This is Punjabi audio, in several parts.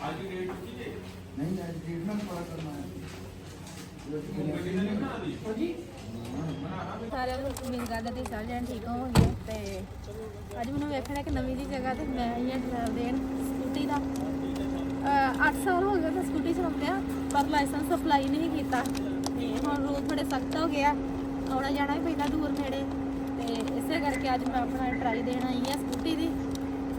ਨਹੀਂ ਅੱਜ ਟ੍ਰੀਟਮੈਂਟ ਪੜਾ ਕਰਨਾ ਹੈ। ਸਾਰਿਆਂ ਨੂੰ ਮੇਰੀ ਗੱਲ ਤੇ ਸਾਰੇ ਜਣ ਠੀਕ ਹੋਣਗੇ ਤੇ ਅੱਜ ਮੈਨੂੰ ਵੇਖਣਾ ਕਿ ਨਵੀਂ ਦੀ ਜਗ੍ਹਾ ਤੇ ਮੈਂ ਹਾਂ ਡਰਾਈਵ ਦੇਣ ਸਕੂਟੀ ਦਾ। 8 ਸਾਲ ਹੋ ਗਏ ਤਾਂ ਸਕੂਟੀ ਚਲਾਉਂਦਿਆਂ ਪਰ ਲਾਇਸੈਂਸ ਅਪਲਾਈ ਨਹੀਂ ਕੀਤਾ। ਤੇ ਹੁਣ ਰੂਲ ਥੋੜੇ ਸਖਤ ਹੋ ਗਿਆ ਆਉਣਾ ਜਾਣਾ ਵੀ ਪੈਂਦਾ ਦੂਰ ਨੇੜੇ। ਤੇ ਇਸੇ ਕਰਕੇ ਅੱਜ ਮੈਂ ਆਪਣਾ ਟਰਾਈ ਦੇਣ ਆਈ ਹਾਂ ਸਕੂਟੀ ਦੀ।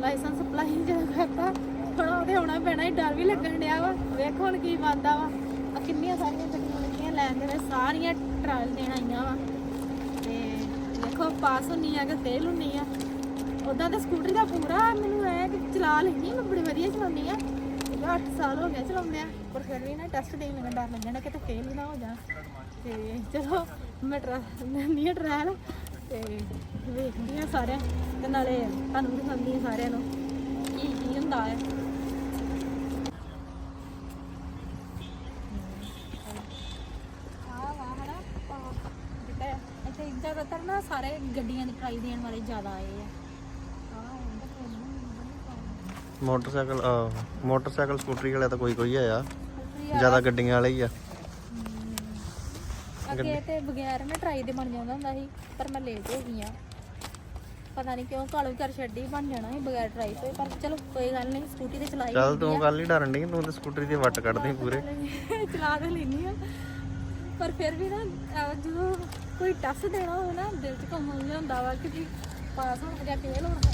ਲਾਇਸੈਂਸ ਅਪਲਾਈ ਜਦੋਂ ਕਰਤਾ। ਹੁਣ ਉਹਦੇ ਹੋਣਾ ਪੈਣਾ ਹੀ ਡਰ ਵੀ ਲੱਗਣ ਡਿਆ ਵਾ। ਵੇਖੋ ਹੁਣ ਕੀ ਬਣਦਾ ਵਾ। ਆ ਕਿੰਨੀਆਂ ਸਾਰੀਆਂ ਗੱਡੀਆਂ ਲੱਗੀਆਂ ਲੈਣ ਦੇ ਵਿੱਚ ਸਾਰੀਆਂ ਟਰਾਇਲ ਦੇਣ ਆਈਆਂ ਵਾ। ਤੇ ਦੇਖੋ ਪਾਸ ਹੁੰਨੀ ਆ ਕਿ ਫੇਲ ਹੁੰਨੀ ਆ। ਉਦਾਂ ਤਾਂ ਸਕੂਟਰੀ ਦਾ ਪੂਰਾ ਮੈਨੂੰ ਐ ਕਿ ਚਲਾ ਲੈਣੀ ਮੈਂ ਬੜੀ ਵਧੀਆ ਚਲਾਉਂਦੀ ਆ। 8 ਸਾਲ ਹੋ ਗਏ ਚਲਾਉਂਦੇ ਆ ਪਰ ਫਿਰ ਵੀ ਨਾ ਟੈਸਟ ਦੇ ਮੈਨੂੰ ਡਰ ਲੱਗਣਾ ਕਿ ਤੇ ਫੇਲ ਨਾ ਹੋ ਜਾ ਤੇ ਚਲੋ, ਮੈਂ ਟਰਾ ਲੈਂਦੀ ਆ ਟਰਾਇਲ ਤੇ ਵੇਖਦੀ ਆ ਸਾਰਿਆਂ ਤੇ ਨਾਲੇ ਤੁਹਾਨੂੰ ਦਿਖਾਉਂਦੀ ਆ ਸਾਰਿਆਂ ਨੂੰ ਕੀ ਕੀ ਹੁੰਦਾ ਹੈ ਆ ਵਾ ਹਨਾ ਆਹ ਜਿੱਦਾਂ ਇੱਥੇ ਜ਼ਿਆਦਾਤਰ ਨਾ ਸਾਰੇ ਗੱਡੀਆਂ ਦੀ ਟਰਾਈ ਦੇਣ ਵਾਲੇ ਜ਼ਿਆਦਾ ਆਏ ਆ। ਆਹ ਮੋਟਰਸਾਈਕਲ ਅਹ, ਮੋਟਰਸਾਈਕਲ ਸਕੂਟਰੀ ਵਾਲਾ ਤਾਂ ਕੋਈ ਕੋਈ ਆਇਆ। ਜ਼ਿਆਦਾ ਗੱਡੀਆਂ ਵਾਲੇ ਹੀ ਆ। ਅੱਗੇ ਤੇ ਬਗੈਰ ਨਾ ਟਰਾਈ ਦੇ ਬਣ ਜਾਂਦਾ ਹੁੰਦਾ ਸੀ ਪਰ ਮੈਂ ਲੇਟ ਹੋ ਗਈ ਆ। ਪਤਾ ਨਹੀਂ ਕਿਉਂ ਕਾਲੂ ਘਰ ਛੱਡੀ ਬਣ ਜਾਣਾ ਸੀ ਬਗੈਰ ਟਰਾਈ ਤੋਂ। ਪਰ ਚਲੋ ਕੋਈ ਗੱਲ ਨਹੀਂ ਸਕੂਟੀ ਤੇ ਚਲਾਈ ਚੱਲ ਤੂੰ। ਗੱਲ ਨਹੀਂ ਡਰਨ ਦੀ ਤੂੰ ਤੇ ਸਕੂਟਰੀ ਦੀ ਵੱਟ ਕੱਢਦੀ ਪੂਰੇ। ਚਲਾ ਤਾਂ ਲੈਣੀ ਆ। ਪਰ ਫਿਰ ਵੀ ਨਾ ਅਹ ਜਦੋਂ ਕੋਈ ਟੱਸ ਦੇਣਾ ਹੋਵੇ ਨਾ ਦਿਲ 'ਚ ਕੰਮ ਹੋ ਜਾਂਦਾ ਵਾ ਕਿ ਜੀ ਪਾਸ ਹੋਣਾ ਜਾਂ ਫੇਲ ਹੋਣਾ।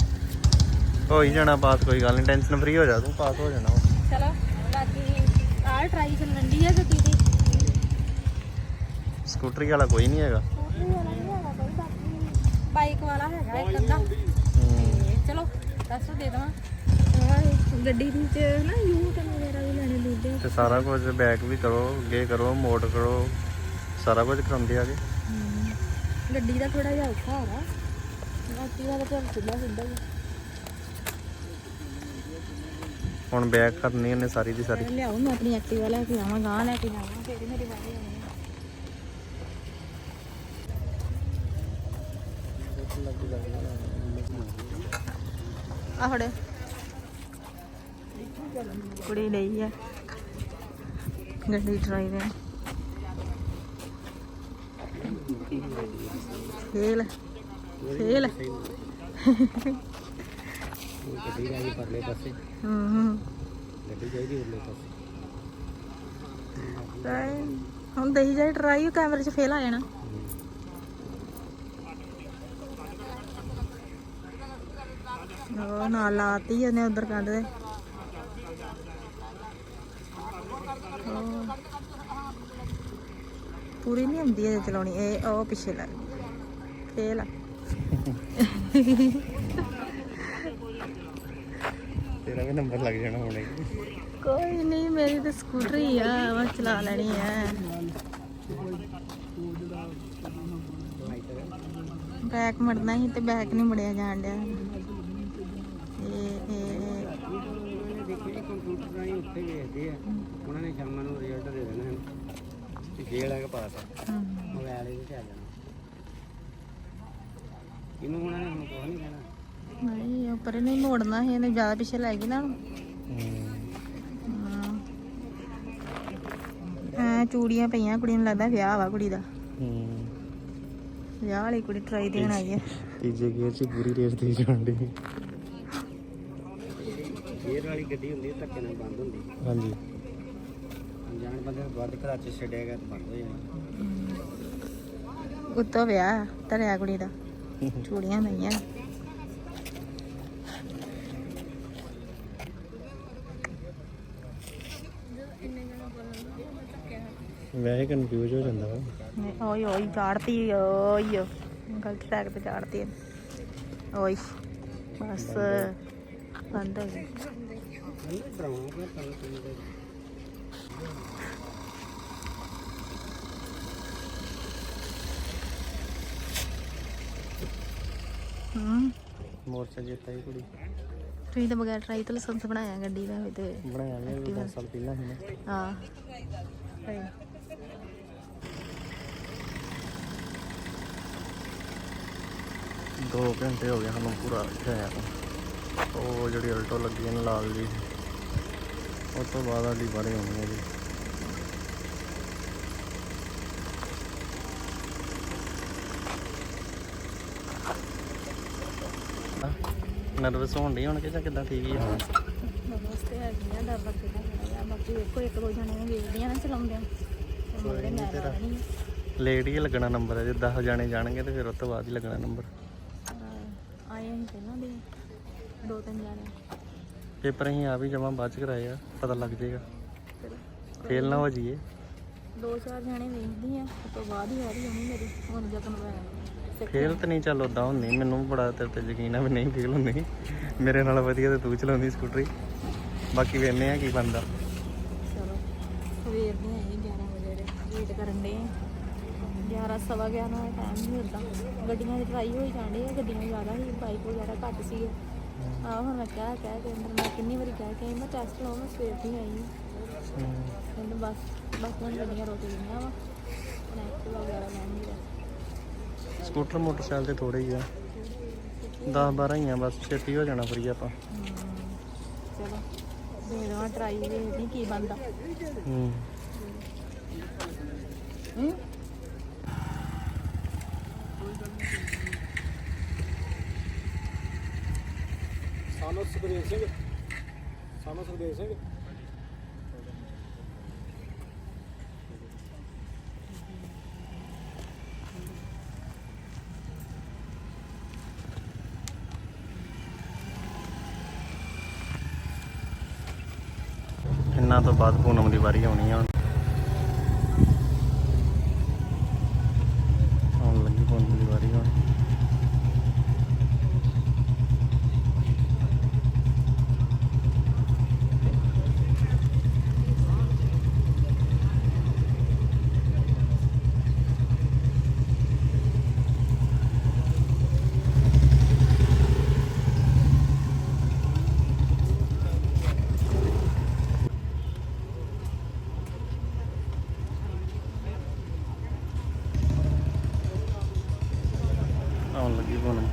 ਹੋ ਹੀ ਜਾਣਾ ਪਾਸ ਕੋਈ ਗੱਲ ਨਹੀਂ ਟੈਨਸ਼ਨ ਫਰੀ ਹੋ ਜਾ ਤੂੰ ਪਾਸ ਹੋ ਜਾਣਾ ਵਾ। ਚਲੋ ਬਾਕੀ ਆਹ ਟਰਾਈ ਚੱਲਣ ਦੀ ਆ ਗੱਡੀ ਦੀ। ਸਕੂਟਰੀ ਵਾਲਾ ਕੋਈ ਨਹੀਂ ਹੈਗਾ। ਸਕੂਟਰੀ ਵਾਲਾ ਨਹੀਂ ਹੈਗਾ ਕੋਈ ਬਾਕੀ ਬਾਈਕ ਵਾਲਾ ਹੈਗਾ ਇੱਕ ਅੱਧਾ। ਹੂੰ। ਤੇ ਚਲੋ ਦੱਸ ਦੇ ਦਵਾਂ। ਆਹ ਗੱਡੀ ਦੀ ਚ ਨਾ ਯੂ ਟਨ ਵਗੈਰਾ ਵੀ ਲੈਣੇ ਦੂਦੇ ਤੇ ਸਾਰਾ ਕੁਝ ਬੈਕ ਵੀ ਕਰੋ ਅੱਗੇ ਕਰੋ ਮੋੜ ਕਰੋ। ਸਾਰਾ ਕੁਝ ਕਰਾਉਂਦੇ ਆਗੇ। ਗੱਡੀ ਦਾ ਥੋੜਾ ਜਿਹਾ ਔਖਾ ਹੈਗਾ ਬਾਕੀ ਦਾ ਤਾਂ ਸਿੱਧਾ ਸਿੱਧਾ ਹੀ ਆ। ਹੁਣ ਬੈਕ ਕਰਨੀ ਉਹਨੇ ਸਾਰੀ ਦੀ ਸਾਰੀ। ਮੈਂ ਲਿਆਉ ਮੈਂ ਆਪਣੀ ਐਕਟਿਵਾ ਲੈ ਕੇ ਆਵਾਂ ਗਾਂ ਲੈ ਕੇ ਜਾਵਾਂ ਫਿਰ ਹੀ ਮੇਰੀ ਵਾਰੀ ਆਉਣੀ ਆ। ਆ ਫੜੇ। ਕੁੜੀ ਲਈ ਆ। ਗੱਡੀ ਦੇ ਫੇਲ ਫੇਲ ਗੱਡੀ ਦਾ ਪਰਲੇ ਪਾਸੇ ਹੂੰ। ਹੂੰ ਗੱਡੀ ਚਾਹੀਦੀ ਉਰਲੇ ਪਾਸੇ ਟਰਾਈ ਹੁਣ ਦਈ ਜਾਈ ਟਰਾਈ ਕੈਮਰੇ 'ਚ ਫੇਲ ਆ ਜਾਣਾ। ਉਹ ਨਾਲ ਲਾਤੀ ਉਹਨੇ ਉਧਰ ਕੰਧ ਦੇ ਉਹ। ਪੂਰੀ ਨਹੀਂ ਹੁੰਦੀ ਇਹ ਚਲਾਉਣੀ ਇਹ ਉਹ ਪਿੱਛੇ ਲੱਗ ਫੇਲ ਆ। ਤੇਰਾ ਵੀ ਨੰਬਰ ਲੱਗ ਜਾਣਾ ਹੁਣੇ। ਕੋਈ ਨਹੀਂ ਮੇਰੀ ਤਾਂ ਸਕੂਟਰੀ ਆ ਮੈਂ ਚਲਾ ਲੈਣੀ ਆ। ਬੈਕ ਮੁੜਨਾ ਸੀ ਤੇ ਬੈਕ ਨਹੀਂ ਮੁੜਿਆ ਜਾਣ ਡਿਆ। ਇਹ ਇਹ ਦੇਖੋ ਕੰਪਿਊਟਰ ਰਾਹੀਂ ਉੱਥੇ ਵੇਖਦੇ ਆ। ਉਹਨਾਂ ਨੇ ਸ਼ਾਮਾਂ ਨੂੰ ਰਿਜ਼ਲਟ ਦੇ ਦੇਣਾ ਹੈ। ਤੇ ਜੇ ਲੱਗ ਪਾਸ ਆ ਹਮ, ਮੋਬਾਈਲ ਇਹਦੇ ਚ ਆ ਜਾਣਾ। ਇਹਨੂੰ ਉਹਨਾਂ ਨੇ ਹੁਣ ਕੁਝ ਨਹੀਂ ਕਹਿਣਾ। ਨਹੀਂ ਉਹ ਪਰੇ ਨਹੀਂ ਮੋੜਨਾ ਸੀ ਇਹਨੇ ਜ਼ਿਆਦਾ ਪਿੱਛੇ ਲੈ ਗਈ ਨਾ। ਹੂੰ ਐ ਚੂੜੀਆਂ ਪਈਆਂ ਕੁੜੀ ਨੂੰ ਲੱਗਦਾ ਵਿਆਹ ਵਾ ਕੁੜੀ ਦਾ। ਹੂੰ ਵਿਆਹ ਵਾਲੀ ਕੁੜੀ ਟਰਾਈ ਦੇਣ ਆਈ ਹੈ ਤੀਜੇ ਗੇਅਰ 'ਚ ਪੂਰੀ ਰੇਸ ਦੇ ਜਾਂਦੀ ਗੇਅਰ ਵਾਲੀ ਗੱਡੀ ਹੁੰਦੀ ਹੈ ਧੱਕੇ ਨਾਲ ਬੰਦ ਹੁੰਦੀ। ਹਾਂਜੀ। ਅਣਜਾਣ ਬੰਦੇ ਨੂੰ ਵੱਧ ਘਰਾਂ ਚ ਛੱਡਿਆ ਗਿਆ ਤਾਂ ਬੰਦ ਹੋ ਜਾਣੀ। ਉੱਤੋਂ ਵਿਆਹ ਧਰਿਆ ਕੁੜੀ ਦਾ। ਚੂੜੀਆਂ ਪਈਆਂ ਵੈਸੇ ਕਨਫਿਊਜ਼ ਹੋ ਜਾਂਦਾ ਵਾ। ਓਏ ਓਏ ਚਾੜਤੀ ਓਏ ਗਲਤ ਟੈਗ ਤੇ ਚਾੜਤੀ ਇਹਨੇ। ਓਏ ਬਸ। ਬੰਦ ਹੋ ਗਈ। ਡਰਾਉਣਾ ਕਿ ਤੁਹਾਨੂੰ ਕਿੰਨੇ ਹੂੰ। ਮੋਰਚਾ ਜਿੱਤਾ ਹੀ ਕੁੜੀ। ਤੁਸੀਂ ਤਾਂ ਬਗੈਰ ਟਰਾਈ ਤੋਂ ਲਾਇਸੈਂਸ ਬਣਾਇਆ ਗੱਡੀ ਦਾ ਵੀ ਤੇ ਬਣਾਇਆ ਨਹੀਂ ਉਹ 10 ਸਾਲ ਪਹਿਲਾਂ ਸੀ ਨਾ। ਹਾਂ। ਸਹੀ। ਦੋ ਘੰਟੇ ਹੋ ਗਏ ਸਾਨੂੰ ਪੂਰਾ ਇੱਥੇ ਆਇਆ। ਉਹ ਜਿਹੜੀ ਅਲਟੋ ਲੱਗੀ ਹੈ ਨਾ ਲਾਲ ਜੀ। ਉਸ ਤੋਂ ਬਾਅਦ ਸਾਡੀ ਬਾਰੇ ਆਉਣੀ ਹੈ ਜੀ। ਨਰਵਸ ਹੋਣ ਡਈ ਹੁਣ ਕਿ ਜਾਂ ਕਿਦਾਂ ਠੀਕ ਹੀ ਆ? ਨਮਸਤੇ ਹੈਗੀਆਂ ਡਰ ਲੱਗਦਾ ਬਾਕੀ ਵੇਖੋ ਇੱਕ ਦੋ ਜਣੇ ਨੇ ਵੇਚਦੀਆਂ ਨਾ ਚਲਾਉਂਦੇ ਨੀ ਤੇਰਾ। ਨਹੀਂ ਲੇਟ ਹੀ ਲੱਗਣਾ ਨੰਬਰ ਹੈ ਜੇ 10 ਜਾਣੇ ਜਾਣਗੇ ਤੇ ਫਿਰ ਉਸ ਤੋਂ ਬਾਅਦ ਹੀ ਲੱਗਣਾ ਨੰਬਰ ਆਏ ਅਸੀਂ ਪਹਿਲਾਂ ਦੇ ਦੋ ਤਿੰਨ ਜਣੇ। ਪੇਪਰ ਅਸੀਂ ਆ ਵੀ ਜਮਾ ਬਾਅਦ ਚ ਕਰਾਏ ਆ ਪਤਾ ਲੱਗ ਜਾਏਗਾ। ਫੇਲ ਨਾ ਹੋ ਜਾਈਏ। ਦੋ ਚਾਰ ਜਣੇ ਵੇਚਦੀ ਆ ਉਸ ਤੋਂ ਬਾਅਦ ਹੀ ਆ ਰਹੀ ਹੋਣੀ ਮੇਰੀ ਹੁਣ ਜਦੋਂ ਮੈਂ ਫੇਲ ਤਾਂ ਨਹੀਂ ਚੱਲ ਉਦਾਂ ਹੁੰਦੀ ਮੈਨੂੰ ਬੜਾ ਤੇਰੇ ਤੇ ਯਕੀਨ ਆ ਵੀ ਨਹੀਂ ਫੇਲ ਹੁੰਦੀ। ਮੇਰੇ ਨਾਲ ਵਧੀਆ ਤੇ ਤੂੰ ਚਲਾਉਂਦੀ ਸਕੂਟਰੀ। ਬਾਕੀ ਵੇਖਨੇ ਆ ਕੀ ਬਣਦਾ। ਚਲੋ ਸਵੇਰ ਦੇ ਆਏ 11 ਵਜੇ ਵੇਟ ਕਰਨ ਦੇ 11 ਸਵਾ 11 ਦਾ ਟਾਈਮ ਨਹੀਂ ਹੁੰਦਾ। ਗੱਡੀਆਂ ਦੀ ਟਰਾਈ ਹੋਈ ਜਾਂਦੀ ਹੈ ਗੱਡੀਆਂ ਜ਼ਿਆਦਾ ਸੀ ਬਾਈਕ ਵਗੈਰਾ ਘੱਟ ਸੀਗੇ। ਆਹ ਹੁਣ ਮੈਂ ਕਿਹਾ ਕਹਿ ਕੇ ਅੰਦਰ ਮੈਂ ਕਿੰਨੀ ਵਾਰੀ ਕਹਿ ਕੇ ਆਈ ਮੈਂ ਟੈਸਟ ਲਵਾਂ ਮੈਂ ਸਵੇਰ ਦੀ ਆਈ ਹਾਂ। ਕਹਿੰਦੇ ਬਸ ਬਸ ਹੁਣ ਗੱਡੀਆਂ ਰੁਕ ਗਈਆਂ ਵਾ ਐਕਟਿਵਾ ਵਗੈਰਾ ਲੈਣੀ ਹੈ ਸਕੂਟਰ ਮੋਟਰਸਾਈਕਲ ਤੇ ਥੋੜੇ ਹੀ ਆ। 10 12 ਹੀ ਆ ਬਸ ਛੇਤੀ ਹੋ ਜਾਣਾ ਫਰੀ ਆਪਾਂ। ਚਲੋ ਦੇ ਦਵਾਂ ਟਰਾਈ ਵੇਖਦੀ ਕੀ ਬਣਦਾ। ਹੂੰ। ਹੂੰ। ਸਾਨੂੰ ਸੁਖਦੇਵ ਸਿੰਘ। ਸਾਨੂੰ ਸੁਖਦੇਵ ਸਿੰਘ। ਇਹਨਾਂ ਤੋਂ ਬਾਅਦ ਪੂਨਮ ਦੀ ਵਾਰੀ ਆਉਣੀ ਆ। ਹੁਣ ਆਉਣ ਲੱਗੀ ਪੂਨਮ ਦੀ ਵਾਰੀ ਹੁਣ ਆਉਣ ਲੱਗੀ ਪੂਨਮ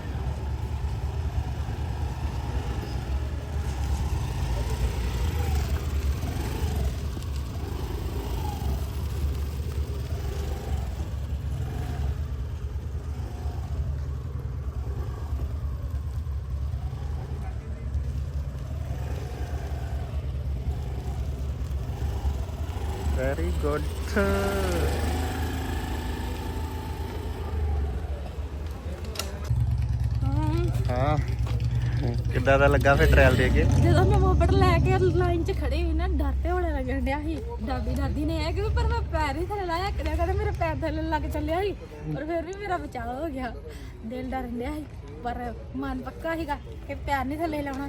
ਵੈਰੀ ਗੁੱਡ ਹਾਂ ਕਿੱਦਾਂ ਦਾ ਲੱਗਾ ਫਿਰ ਟ੍ਰਾਇਲ ਦੇ ਕੇ? ਜਦੋਂ ਮੈਂ ਮੋਪੜ ਲੈ ਕੇ ਲਾਈਨ 'ਚ ਖੜੀ ਹੋਈ ਨਾ, ਡਰ ਤੇ ਹੋਣੇ ਲੱਗਣ ਡਿਆ ਸੀ। ਦਾਦੀ ਦਾਦੀ ਨੇ ਇਹ ਕਿ ਪਰ ਮੈਂ ਪੈਰ ਹੀ ਥੱਲੇ ਲਾਇਆ ਕਰਿਆ ਕਦੇ ਮੇਰੇ ਪੈਰ ਥੱਲੇ ਲੱਗ ਚੱਲਿਆ ਸੀ, ਪਰ ਫਿਰ ਵੀ ਮੇਰਾ ਬਚਾਅ ਹੋ ਗਿਆ। ਦਿਲ ਡਰ ਡਿਆ ਸੀ, ਪਰ ਮਨ ਪੱਕਾ ਸੀਗਾ ਕਿ ਪੈਰ ਨਹੀਂ ਥੱਲੇ ਲਾਉਣਾ।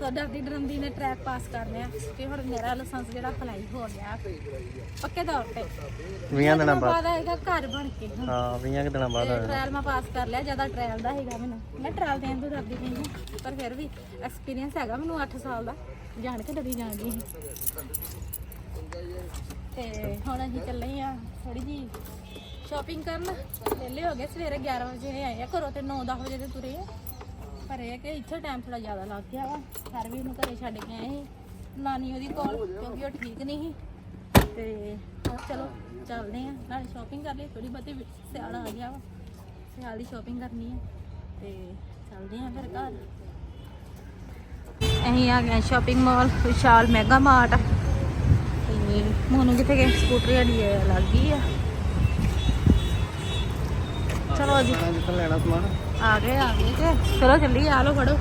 ਸੋ ਦਾਦੀ ਡਰੰਦੀ ਨੇ ਟਰੈਕ ਪਾਸ ਕਰ ਲਿਆ ਕਿ ਹੁਣ ਮੇਰਾ ਲਾਇਸੈਂਸ ਜਿਹੜਾ ਅਪਲਾਈ ਹੋ ਗਿਆ। ਪੱਕੇ ਤੌਰ ਤੇ। 20 ਦਿਨਾਂ ਬਾਅਦ। ਆਏਗਾ ਘਰ ਬਣ ਕੇ। ਹਾਂ 20 ਕੁ ਦਿਨਾਂ ਬਾਅਦ ਆਇਆ ਟ੍ਰਾਇਲ ਮੈਂ ਪਾਸ ਕਰ ਲਿਆ ਜ਼ਿਆਦਾ ਟ੍ਰਾਇਲ ਦਾ ਹੈਗਾ ਮੈਨੂੰ। ਮੈਂ ਟ੍ਰਾਇਲ ਦੇਣ ਤੋਂ ਡਰਦੀ ਨਹੀਂ ਪਰ ਫਿਰ ਵੀ ਐਕਸਪੀਰੀਅੰਸ ਹੈਗਾ ਮੈਨੂੰ 8 ਸਾਲ ਦਾ। ਜਾਣ ਕੇ ਡਰੀ ਜਾਂਦੀ ਸੀ। ਤੇ ਹੁਣ ਅਸੀਂ ਚੱਲੇ ਆ ਥੋੜੀ ਜੀ ਸ਼ਾਪਿੰਗ ਕਰਨ। ਵਿਹਲੇ ਹੋ ਗਏ ਸਵੇਰੇ 11 ਵਜੇ ਆਏ ਆ ਘਰੋਂ ਤੇ 9-10 ਵਜੇ ਦੇ ਤੁਰੇ ਆ। ਪਰ ਇਹ ਕਿ ਇੱਥੇ ਟਾਈਮ ਥੋੜਾ ਜ਼ਿਆਦਾ ਲੱਗ ਗਿਆ ਵਾ। ਹਰ ਵੀ ਨੂੰ ਘਰੇ ਛੱਡ ਕੇ ਆਏ ਸੀ। ਨਾਨੀ ਉਹਦੀ ਕੋਲ ਕਿਉਂਕਿ ਉਹ ਠੀਕ ਨਹੀਂ ਸੀ। ਤੇ ਹੁਣ ਚਲੋ ਚੱਲਦੇ ਆ ਨਾਲੇ ਸ਼ਾਪਿੰਗ ਕਰ ਲਈ ਥੋੜੀ ਬਹੁਤੀ ਸਿਆਲ ਆ ਗਿਆ ਵਾ। ਸਿਆਲ ਦੀ ਸ਼ਾਪਿੰਗ ਕਰਨੀ ਆ। ਤੇ ਚੱਲਦੇ ਆ ਫਿਰ ਘਰ। ਅਸੀਂ ਆ ਗਏ shopping mall Vishal mega mart ਤੇ ਮੋਨੂ ਕਿੱਥੇ ਗਏ? ਸਕੂਟਰੀ ਸਾਡੀ ਇਹ ਲੱਗ ਗਈ ਆ। ਚਲੋ ਜੀ। ਲੈਣਾ ਸਮਾਨ। ਆ ਗਏ ਆ ਗਏ ਤੇ। ਚਲੋ ਚੱਲੀ ਆ ਲੋ ਫੜੋ।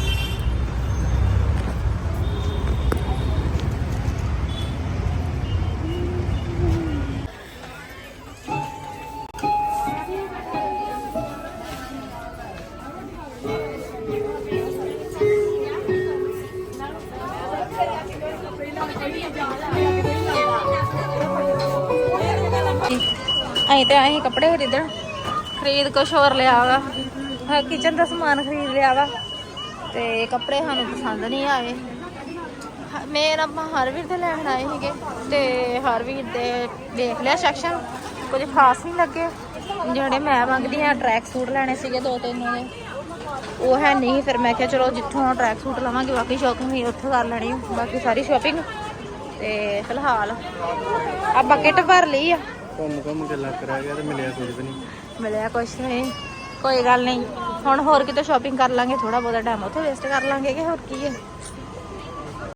ਅਸੀਂ ਤੇ ਆਏ ਸੀ ਕੱਪੜੇ ਖਰੀਦਣ। ਖਰੀਦ ਕੁਛ ਹੋਰ ਲਿਆ ਵਾ। ਕਿਚਨ ਦਾ ਸਮਾਨ ਖਰੀਦ ਲਿਆ ਵਾ ਤੇ ਕੱਪੜੇ ਸਾਨੂੰ ਪਸੰਦ ਨਹੀਂ ਆਏ। ਹ- ਮੇਨ ਆਪਾਂ ਹਰਵੀਰ ਦੇ ਲੈਣ ਆਏ ਸੀਗੇ ਤੇ ਹਰਵੀਰ ਦੇ ਦੇਖ ਲਿਆ ਸੈਕਸ਼ਨ ਕੁਝ ਖਾਸ ਨਹੀਂ ਲੱਗੇ। ਜਿਹੜੇ ਮੈਂ ਮੰਗਦੀ ਹਾਂ ਟਰੈਕ ਸੂਟ ਲੈਣੇ ਸੀਗੇ ਦੋ ਤਿੰਨ ਉਹਦੇ। ਉਹ ਹੈ ਨਹੀਂ ਫਿਰ ਮੈਂ ਕਿਹਾ ਚਲੋ ਜਿੱਥੋਂ ਟਰੈਕ ਸੂਟ ਲਵਾਂਗੇ ਬਾਕੀ ਸ਼ਾਪਿੰਗ ਵੀ ਉੱਥੇ ਕਰ ਲੈਣੀ ਬਾਕੀ ਸਾਰੀ ਸ਼ਾਪਿੰਗ ਤੇ ਫਿਲਹਾਲ ਆ ਬਕਟ ਭਰ ਲਈ ਆ। ਘੁੰਮ ਘੁੰਮ ਕੇ ਰਹਿ ਗਿਆ ਤੇ ਮਿਲਿਆ ਕੁਝ ਵੀ ਨਹੀਂ। ਮਿਲਿਆ ਕੁਛ ਨਹੀਂ। ਕੋਈ ਗੱਲ ਨਹੀਂ। ਹੁਣ ਹੋਰ ਕਿਤੇ ਸ਼ਾਪਿੰਗ ਕਰ ਲਾਂਗੇ ਥੋੜਾ ਬਹੁਤਾ ਟਾਈਮ ਉੱਥੇ ਵੇਸਟ ਕਰ ਲਾਂਗੇ ਕਿ ਹੋਰ ਕੀ ਹੈ?